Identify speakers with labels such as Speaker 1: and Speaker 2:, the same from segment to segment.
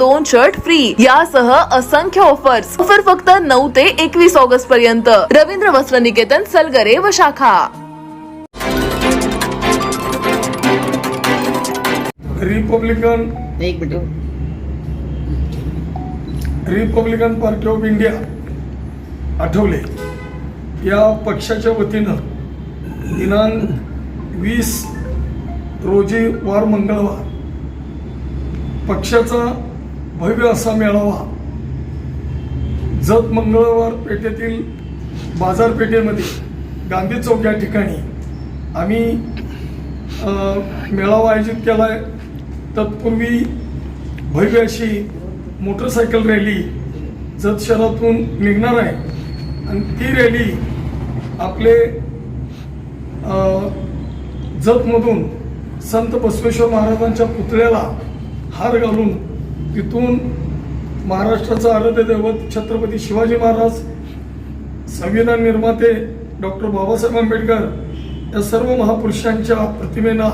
Speaker 1: दोन shirt free यासह असंख्य ऑफर्स ऑफर फक्त नऊ ते एकवीस ऑगस्ट पर्यंत. रवींद्र वस्त्र निकेतन सलगरे व शाखा.
Speaker 2: रिपब्लिकन
Speaker 3: एक minute.
Speaker 2: Republican party of India Athawale. या पक्षाच्या वतीनं दिनांक वीस रोजी वार मंगळवार. पक्षाचा भव्य असा मेळावा. जत मंगळवार पेठेतील बाजारपेठेमध्ये गांधी चौक या ठिकाणी आम्ही मेळावा आयोजित केला आहे तत्पूर्वी भव्य अशी मोटरसायकल रॅली जत शहरातून निघणार आहे. आणि ती रॅली आपले जतमधून संत बसवेश्वर महाराजांच्या पुतळ्याला हार घालून तिथून महाराष्ट्राचं आराध्य दैवत छत्रपती शिवाजी महाराज संविधान निर्माते डॉक्टर बाबासाहेब आंबेडकर या सर्व महापुरुषांच्या प्रतिमेला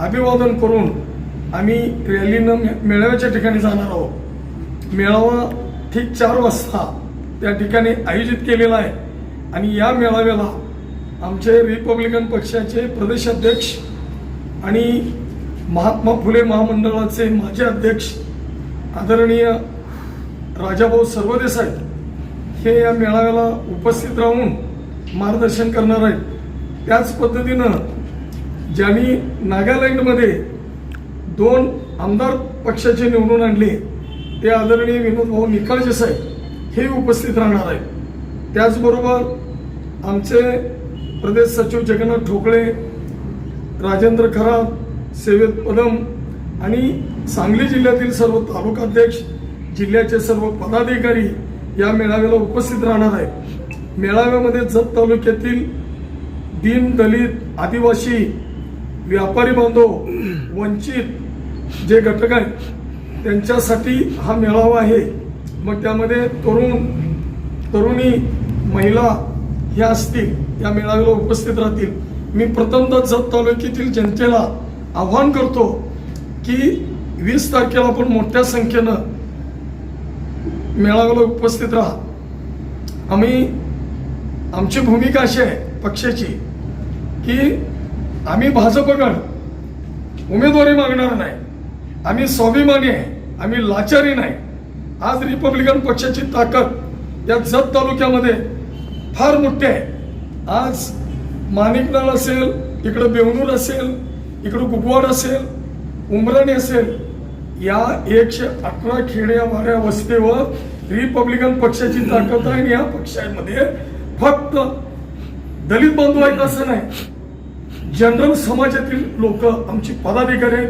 Speaker 2: अभिवादन करून आम्ही रॅलीनं मे- मेळाव्याच्या ठिकाणी जाणार आहोत. मेळावा ठीक चार वाजता त्या ठिकाणी आयोजित केलेला आहे आणि या मेळाव्याला आमचे रिपब्लिकन पक्षाचे प्रदेशाध्यक्ष आणि महात्मा फुले महामंडळाचे माजी अध्यक्ष आदरणीय राजाभाऊ सर्वदेसाई हे या मेळाव्याला उपस्थित राहून मार्गदर्शन करणार आहेत. त्याच पद्धतीनं ज्यांनी नागालँडमध्ये दोन आमदार पक्षाचे निवडून आणले ते आदरणीय विनोद भाऊ निकाळजे साहेब हे उपस्थित राहणार आहेत. त्याचबरोबर आमचे प्रदेश सचिव जगन्नाथ ठोकळे राजेंद्र खरात सेवेत पदम आणि सांगली जिल्ह्यातील सर्व तालुकाध्यक्ष जिल्ह्याचे सर्व पदाधिकारी या मेळाव्याला उपस्थित राहणार आहेत. मेळाव्यामध्ये जत तालुक्यातील दीन दलित आदिवासी व्यापारी बांधव वंचित जे घटक आहेत त्यांच्यासाठी हा मेळावा आहे. मग त्यामध्ये तरुण तरुणी महिला ह्या असतील या मेळाव्याला उपस्थित राहतील. मी प्रथमतः जत तालुक्यातील जनतेला आव्हान करतो की वीस तारखेला आपण मोठ्या संख्येनं मेळाव्याला उपस्थित राहा. आम्ही आमची भूमिका अशी आहे पक्षाची की आम्ही भाजपकडं उमेदवारी मागणार नाही. आम्ही स्वाभिमानी आहे आम्ही लाचारी नाही. आज रिपब्लिकन पक्षाची ताकद या जत तालुक्यामध्ये फार मोठी आहे. आज माणिकनाळ असेल इकडं बेवणूर असेल इकडं कुपवाड असेल उमराणी असेल या एकशे अकरा खेड्यामाऱ्या वस्तीवर रिपब्लिकन पक्षाची ताकद आहे आणि या पक्षामध्ये फक्त दलित बंधू आहेत असं नाही. जनरल समाजातील लोक आमची पदाधिकारी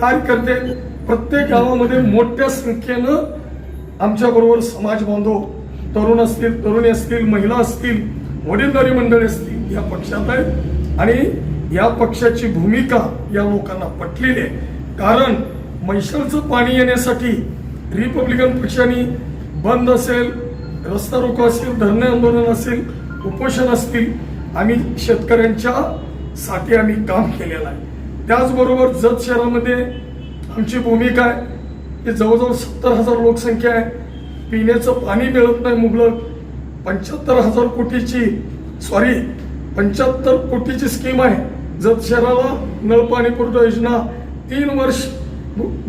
Speaker 2: कार्यकर्ते प्रत्येक गावामध्ये मोठ्या संख्येनं आमच्या बरोबर समाज बांधव तरुण असतील तरुणी असतील महिला असतील वडीलधारी मंडळी असतील या पक्षात आहेत. आणि या पक्षाची भूमिका या लोकांना पटलेली आहे. कारण म्हैसाळचं पाणी येण्यासाठी रिपब्लिकन पक्षाने बंद असेल रस्ता रोको असेल धरणे आंदोलन असेल उपोषण असतील आम्ही शेतकऱ्यांच्या साठी आम्ही काम केलेलं आहे. त्याचबरोबर जत शहरामध्ये आमची भूमिका आहे. की जवळजवळ सत्तर हजार लोकसंख्या आहे. पिण्याचं पाणी मिळत नाही मुबलक. पंच्याहत्तर हजार कोटीची सॉरी पंच्याहत्तर कोटीची स्कीम आहे. जत शहराला नळ पाणी पुरवठा योजना तीन वर्ष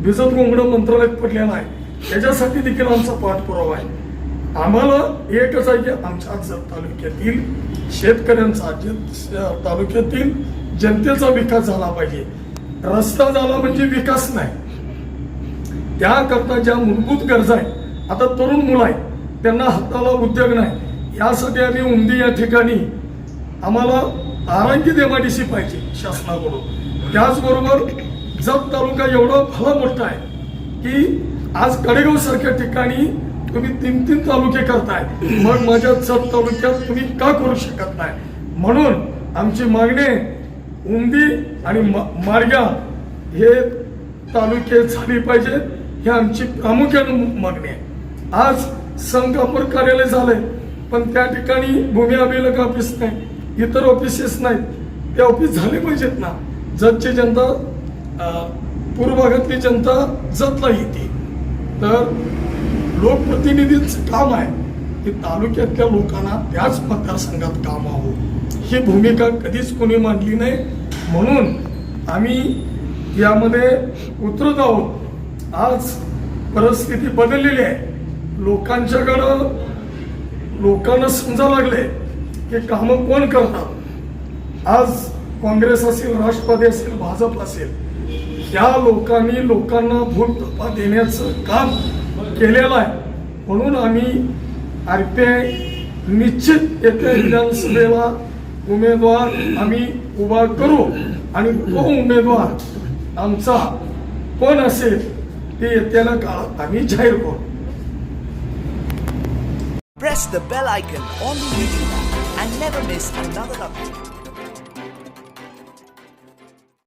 Speaker 2: भिजत गोंगडं मंत्रालयात पडलेलं आहे. त्याच्यासाठी देखील आमचा पाठपुरावा आहे. आम्हाला एकच आहे की आमच्या जर तालुक्यातील शेतकऱ्यांचा जे तालुक्यातील जनतेचा विकास झाला पाहिजे. रस्ता झाला म्हणजे विकास नाही. त्याकरता ज्या मूलभूत गरजा आहेत आता तरुण मुलं आहेत त्यांना हाताला उद्योग नाही. यासाठी आम्ही उमदी या ठिकाणी आम्हाला आरोग्य देमाडीशी पाहिजे शासनाकडून. त्याचबरोबर जत तालुका एवढा भला मोठा आहे की आज कडेगाव सारख्या ठिकाणी तुम्ही तीन तीन तालुके करताय. मग माझ्या जप तालुक्यात तुम्ही का करू शकत नाही? म्हणून आमची मागणी उंदी आणि मार्गा हे तालुके झाले पाहिजेत ही आमची प्रामुख्याने मागणी आहे. आज संकापूर कार्यालय झालंय पण त्या ठिकाणी भूमी अभिलेख ऑफिस नाही इतर ऑफिसेस नाहीत. ते ऑफिस झाले पाहिजेत ना. जतची जनता पूर्व भागातली जनता जतला येते तर लोकप्रतिनिधींचं काम आहे की तालुक्यातल्या लोकांना त्याच मतदारसंघात काम हवं ही भूमिका कधीच कोणी मांडली नाही. म्हणून आम्ही यामध्ये उतरत आहोत. आज परिस्थिती बदललेली आहे. लोकांच्याकडं लोकांना समजा लागले की कामं कोण करतात? आज काँग्रेस असेल राष्ट्रवादी असेल भाजप असेल ह्या लोकांनी लोकांना भूल देण्याचं काम केलेलं आहे म्हणून आम्ही आर पी आय निश्चित येत्या विधानसभेला उमेदवार आम्ही उभा करू आणि तो उमेदवार आमचा कोण असेल ते येत्याला काळात आम्ही जाहीर करू
Speaker 3: Press the bell icon on the YouTube app and never miss another update.